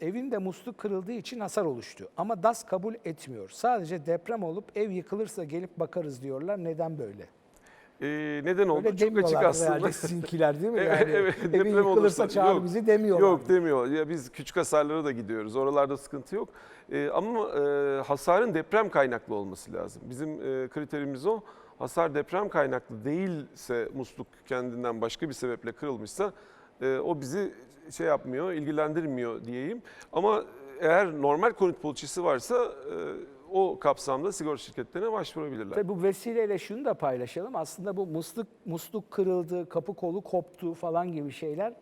Evinde musluk kırıldığı için hasar oluştu. Ama DAS kabul etmiyor. Sadece deprem olup ev yıkılırsa gelip bakarız diyorlar. Neden böyle? Ee, neden oldu? Öyle Çok açık aslında. sizinkiler değil mi? Evet, Yani evet, evi deprem yıkılırsa çağır yok, bizi demiyorlar. Yok demiyor. Ya biz küçük hasarlara da gidiyoruz. Oralarda sıkıntı yok. Ee, ama e, hasarın deprem kaynaklı olması lazım. Bizim e, kriterimiz o. Hasar deprem kaynaklı değilse musluk kendinden başka bir sebeple kırılmışsa e, o bizi şey yapmıyor, ilgilendirmiyor diyeyim. Ama eğer normal konut poliçesi varsa e, o kapsamda sigorta şirketlerine başvurabilirler. Tabii bu vesileyle şunu da paylaşalım. Aslında bu musluk musluk kırıldı, kapı kolu koptu falan gibi şeyler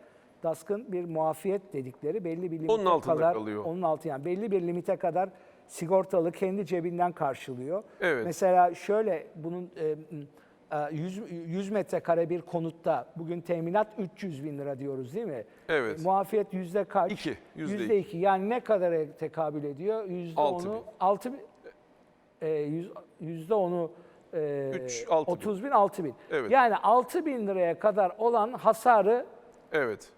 DASK'ın bir muafiyet dedikleri belli bir limite Onun altında kadar kalıyor. onun altı yani belli bir limite kadar sigortalı kendi cebinden karşılıyor. Evet. Mesela şöyle bunun e, e, 100, 100 metrekare bir konutta bugün teminat 300 bin lira diyoruz değil mi? Evet. E, muafiyet yüzde kaç? İki, yüzde Yüzde iki. Yani ne kadara tekabül ediyor? Yüzde Altı onu, bin. altı bin. E, yüz- yüzde onu e, Üç, altı bin. 30 bin, 6 bin. Evet. Yani 6 bin liraya kadar olan hasarı Evet.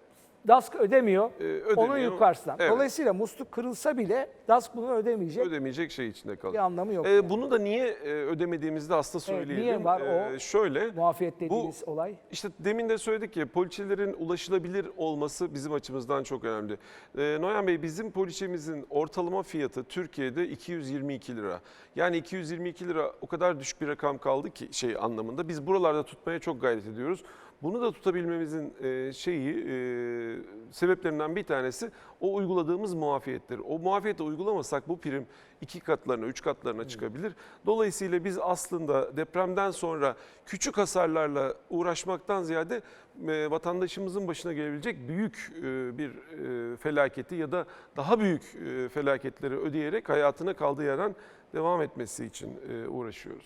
DASK ödemiyor. Ee, ödemiyor. Onun yukarısından. Evet. Dolayısıyla musluk kırılsa bile DASK bunu ödemeyecek. Ödemeyecek şey içinde kalıyor. Bir anlamı yok. Ee, yani. bunu da niye e, ödemediğimizi de aslında Evet, söyleyelim. niye var o? Ee, şöyle, Muafiyet dediğimiz olay. işte demin de söyledik ya poliçelerin ulaşılabilir olması bizim açımızdan çok önemli. Ee, Noyan Bey bizim poliçemizin ortalama fiyatı Türkiye'de 222 lira. Yani 222 lira o kadar düşük bir rakam kaldı ki şey anlamında. Biz buralarda tutmaya çok gayret ediyoruz. Bunu da tutabilmemizin e, şeyi e, sebeplerinden bir tanesi o uyguladığımız muafiyettir. O muafiyeti uygulamasak bu prim iki katlarına, üç katlarına çıkabilir. Dolayısıyla biz aslında depremden sonra küçük hasarlarla uğraşmaktan ziyade e, vatandaşımızın başına gelebilecek büyük bir felaketi ya da daha büyük felaketleri ödeyerek hayatına kaldığı yerden devam etmesi için uğraşıyoruz.